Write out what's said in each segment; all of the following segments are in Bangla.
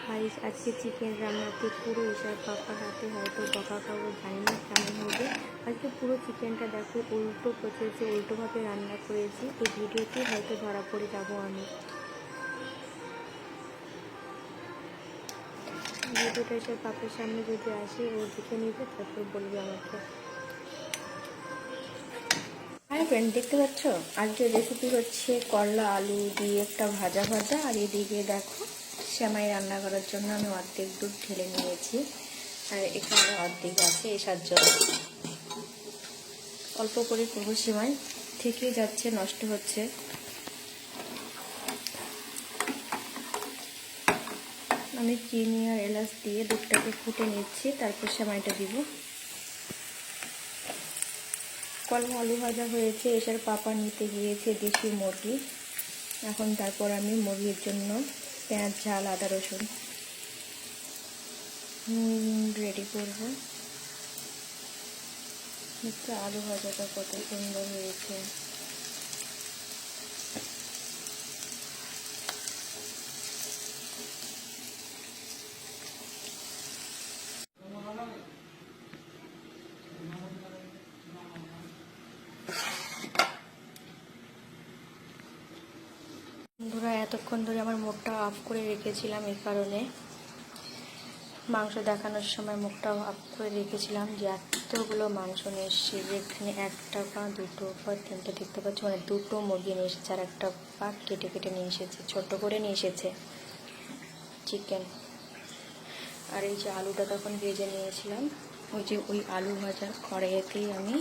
গাইস আজকে চিকেন রান্নাতে পুরো এসব পাপা হাতে হয়তো বকা খাব জানি না কেমন হবে। আজকে পুরো চিকেনটা দেখো উল্টো প্রসেসে উল্টোভাবে রান্না করেছি। এই ভিডিওতে হয়তো ধরা পড়ে যাব আমি। ভিডিওটা এসে পাপার সামনে যদি আসে, ও দেখে নিবে, তারপর বলবে আমাকে। হ্যাঁ ফ্রেন্ড দেখতে পাচ্ছ? আজকের রেসিপি হচ্ছে করলা, আলু দিয়ে একটা ভাজা ভাজা, আর এদিকে দেখো শ্যামাই রান্না করার জন্য আমি অর্ধেক দুধ ঢেলে নিয়েছি। আর এখানে অর্ধেক আছে এসার জন্য অল্প করে করব সেমাই থেকে যাচ্ছে, নষ্ট হচ্ছে। আমি চিনি আর এলাচ দিয়ে দুধটাকে ফুটে নিচ্ছি, তারপর সেমাইটা দিব। কলম আলু ভাজা হয়েছে, এসার পাপা নিতে গিয়েছে দেশি মুরগি। এখন তারপর আমি মুরগির জন্য পেঁয়াজ ঝাল আদা রসুন। রেডি করব। একটু আলু ভাজাটা কত সুন্দর হয়েছে। এতক্ষণ ধরে আমার মুখটা অফ করে রেখেছিলাম এই কারণে। মাংস দেখানোর সময় মুখটা অফ করে রেখেছিলাম যে এতগুলো মাংস নিয়ে এসেছি যেখানে একটা পা দুটো পা তিনটে দেখতে পাচ্ছি মানে দুটো মুরগি নিয়ে এসেছে আর একটা পা কেটে কেটে নিয়ে এসেছে, ছোট করে নিয়ে এসেছে চিকেন আর এই যে আলুটা তখন ভেজে নিয়েছিলাম, ওই যে ওই আলু ভাজার কড়াইয়েতেই আমি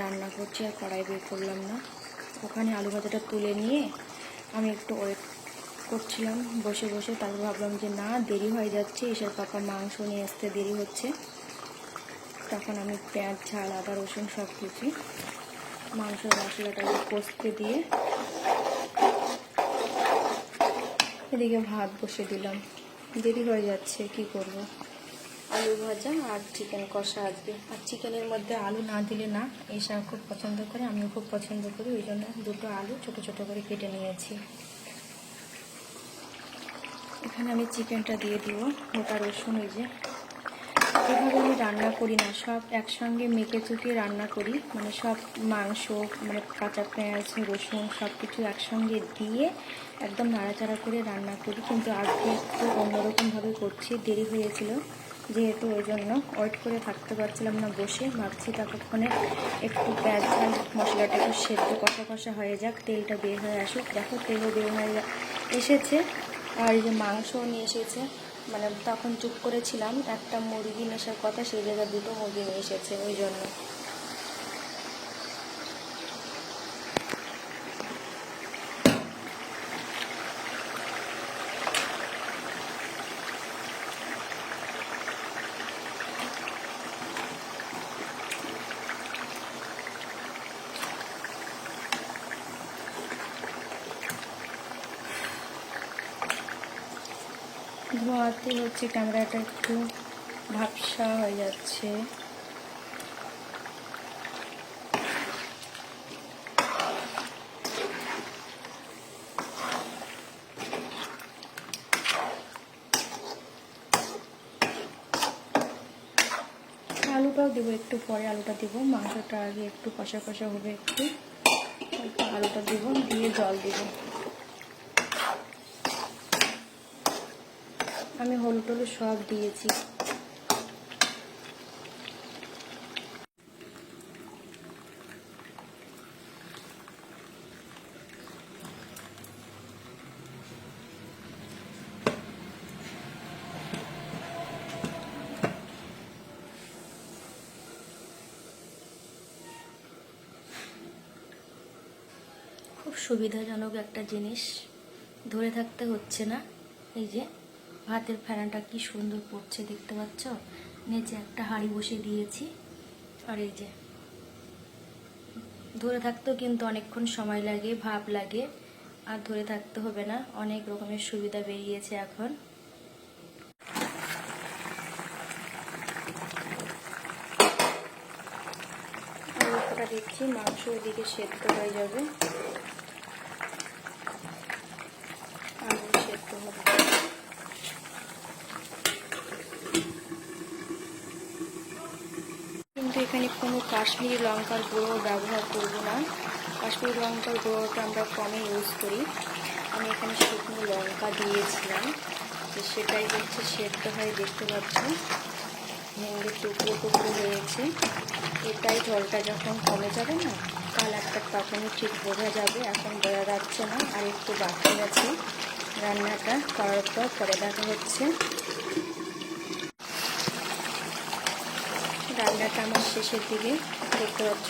রান্না করছি আর কড়াই বের করলাম না। ওখানে আলু ভাজাটা তুলে নিয়ে আমি একটু ওয়েট করছিলাম। বসে বসে তারপর ভাবলাম যে, না, দেরি হয়ে যাচ্ছে। এসব পাপা মাংস নিয়ে আসতে দেরি হচ্ছে। তখন আমি পেঁয়াজ, ঝাল, আদা, রসুন সব কিছু মাংস, মশলাটা কষতে দিয়ে এদিকে ভাত বসে দিলাম। দেরি হয়ে যাচ্ছে, কি করব? আলু ভাজা আর চিকেন কষা আসবে আর চিকেনের মধ্যে আলু না দিলে না, এসা খুব পছন্দ করে, আমিও খুব পছন্দ করি। ওই জন্য দুটো আলু ছোট ছোট করে কেটে নিয়েছি। এখানে আমি চিকেনটা দিয়ে দিব, গোটা রসুন ওই যে। এভাবে আমি রান্না করি না, সব একসঙ্গে মেখে চুকিয়ে রান্না করি। মানে সব মাংস মানে কাঁচা পেঁয়াজ, রসুন সব কিছু একসঙ্গে দিয়ে একদম নাড়াচাড়া করে রান্না করি। কিন্তু আজকে একটু অন্যরকমভাবে করছি, দেরি হয়েছিল যেহেতু ওই জন্য। ওয়েট করে থাকতে পারছিলাম না বসে, ভাবছি ততক্ষণে একটু পেঁয়াজ ঝাল মশলাটা একটু সেদ্ধ কষা কষা হয়ে যাক, তেলটা বের হয়ে আসুক। দেখো তেলও বের হয়ে এসেছে। আর এই যে মাংসও নিয়ে এসেছে মানে তখন চুপ করেছিলাম, একটা মুরগি নেশার কথা, সেই জায়গায় দুটো মুরগি নিয়ে এসেছে, ওই জন্য। ধোয়াতে হচ্ছে, ক্যামেরাটা একটু ভাবসা হয়ে যাচ্ছে। আলুটাও দেবো একটু পরে, আলুটা দেবো, মাংসটা আগে একটু কষা কষা হবে একটু। আলুটা দেবো, দিয়ে জল দেবো। আমি হলুদ টলুদ সব দিয়েছি। খুব সুবিধাজনক একটা জিনিস। ধরে থাকতে হচ্ছে না, এই যে। ভাতের ফেনাটা কি সুন্দর পড়ছে দেখতে পাচ্ছ? নিচে একটা হাঁড়ি বসে দিয়েছি। আর এই যে, ধরে থাকতেও কিন্তু অনেকক্ষণ সময় লাগে, ভাব লাগে। আর ধরে থাকতে হবে না, অনেক রকমের সুবিধা বেরিয়েছে এখন। দিচ্ছি মাংস ওদিকে সেদ্ধ হয়ে যাবে আলু সেদ্ধ হবে কিন্তু এখানে কোনো কাশ্মীরি লঙ্কার গুঁড়ো ব্যবহার করব না। কাশ্মীরি লঙ্কার গুঁড়োটা আমরা কমই ইউজ করি। আমি এখানে শুকনো লঙ্কা দিয়েছিলাম। তো সেটাই হচ্ছে সেদ্ধ হয়ে, দেখতে পাচ্ছি ভেঙে টুকরো টুকরো হয়েছে। এটাই জলটা যখন কমে যাবে না, কালারটা তখনই ঠিক বোঝা যাবে। এখন বোঝা যাচ্ছে না, আর একটু বাকি আছে রান্নাটা। করার পর পরে দেখা হচ্ছে। রান্নাটা আমার শেষের দিকে দেখতে পাচ্ছ।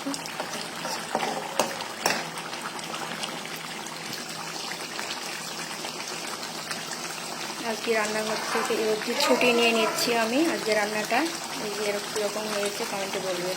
আজকে রান্নাঘর থেকে এরকম ছুটি নিয়ে নিচ্ছি আমি। আজকে রান্নাটা এরকম কীরকম হয়েছে কমেন্টে বলবে।